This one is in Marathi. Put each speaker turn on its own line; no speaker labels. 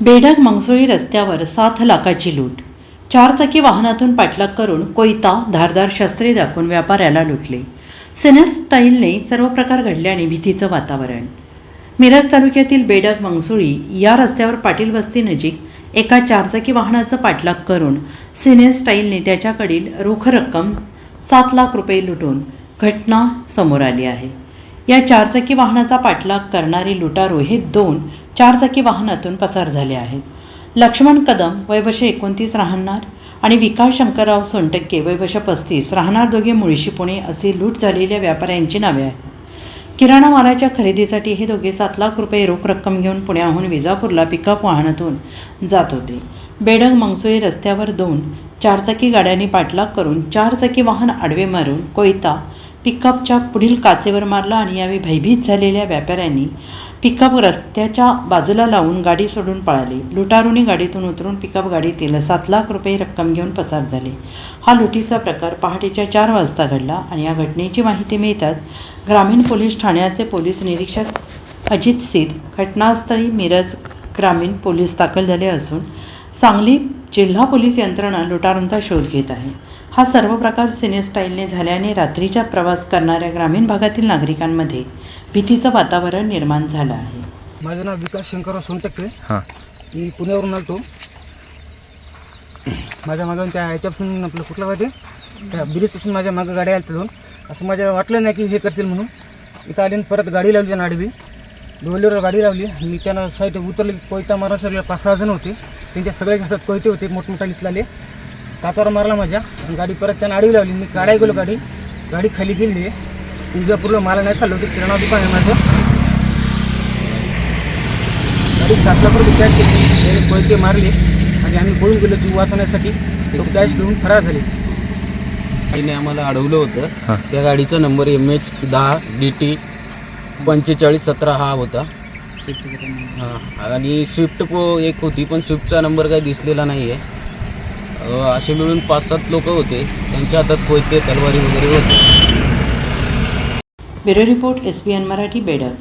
बेडग मंगसोळी रस्त्यावर सात लाखाची लूट. चारचाकी वाहनातून पाठलाग करून कोयता धारदार शस्त्रे दाखवून व्यापाऱ्याला लुटले. सिनेस स्टाईलने सर्व प्रकार घडल्याने भीतीचं वातावरण. मिरज तालुक्यातील बेडग मंगसुळी या रस्त्यावर पाटील बस्तीनजीक एका चारचाकी वाहनाचं पाठलाग करून सिने स्टाईलने त्याच्याकडील रोख रक्कम सात लाख रुपये लुटून घटना समोर आली आहे. या चारचाकी वाहनाचा पाठलाग करणारे लुटारो हे दोन चारचाकी वाहनातून पसार झाले आहेत. लक्ष्मण कदम वयवशे एकोणतीस राहणार आणि विकास शंकरराव सोनटक्के वयवर्ष पस्तीस राहणार दोघे मुळशी पुणे असे लूट झालेल्या व्यापाऱ्यांची नावे आहेत. किराणा मालाच्या खरेदीसाठी हे दोघे सात लाख रुपये रोख रक्कम घेऊन पुण्याहून विजापूरला पिकअप वाहनातून जात होते. बेडग मंगसोई रस्त्यावर दोन चारचाकी गाड्यांनी पाठलाग करून चारचाकी वाहन आडवे मारून कोयता पिकअपच्या पुढील काचेवर मारला आणि यावेळी भयभीत झालेल्या व्यापाऱ्यांनी पिकअप रस्त्याच्या बाजूला लावून गाडी सोडून पळाली. लुटारूनी गाडीतून उतरून पिकअप गाडीतील सात लाख रुपये रक्कम घेऊन पसार झाले. हा लुटीचा प्रकार पहाटेच्या चार वाजता घडला आणि या घटनेची माहिती मिळताच ग्रामीण पोलीस ठाण्याचे पोलीस निरीक्षक अजित सिद घटनास्थळी मिरज ग्रामीण पोलीस दाखल झाले असून सांगली जिल्हा पोलीस यंत्रणा लुटारूंचा शोध घेत आहे. हा सर्व प्रकार सिने स्टाईलने झाल्याने रात्रीचा प्रवास करणाऱ्या ग्रामीण भागातील नागरिकांमध्ये भीतीचं वातावरण निर्माण झालं आहे.
माझं नाव विकास शंकरराव सोनटक्के.
हां.
मी पुण्यावरून आलतो. माझ्या मागं त्या ह्याच्यापासून आपलं कुठलं पाहिजे त्या ब्रिजपासून माझ्या मागं गाड्या आल्या दोन. असं माझ्या वाटलं नाही की हे करतील म्हणून. इथं आले आणि परत गाडी लावली आडवी डोलीवर गाडी लावली. मी त्यांना साईड उतरले कोयता मारा सगळे पाच सहा जण होते. त्यांच्या सगळ्याच्या हातात कोयते होते मोठमोठ्या इथलाले काचावर मारला माझ्या. आणि गाडी परत त्यांना आडवी लावली. मी काढाय गेलो गाडी. गाडी खाली गेली. विजापूरला मला नाही चाललं होतं. किराणा दुकान आहे माझं. गाडी सात लाख रुपये कॅश केली त्याने कोयते मारले. आणि आम्ही पळून गेलो तू वाचवण्यासाठी. तो कॅश घेऊन फरार झाले.
गाडीने आम्हाला अडवलं
हां.
होतं त्या गाडीचा नंबर एम एच दहा डी टी पंचेचाळीस सतरा हा होता. हां आणि स्विफ्ट पो एक होती पण स्विफ्टचा नंबर काही दिसलेला नाही आहे असे मिळून पाच सात लोक होते. त्यांच्या हातात कोयते तलवारी वगैरे होते.
Bureau report S B N Marathi Bedag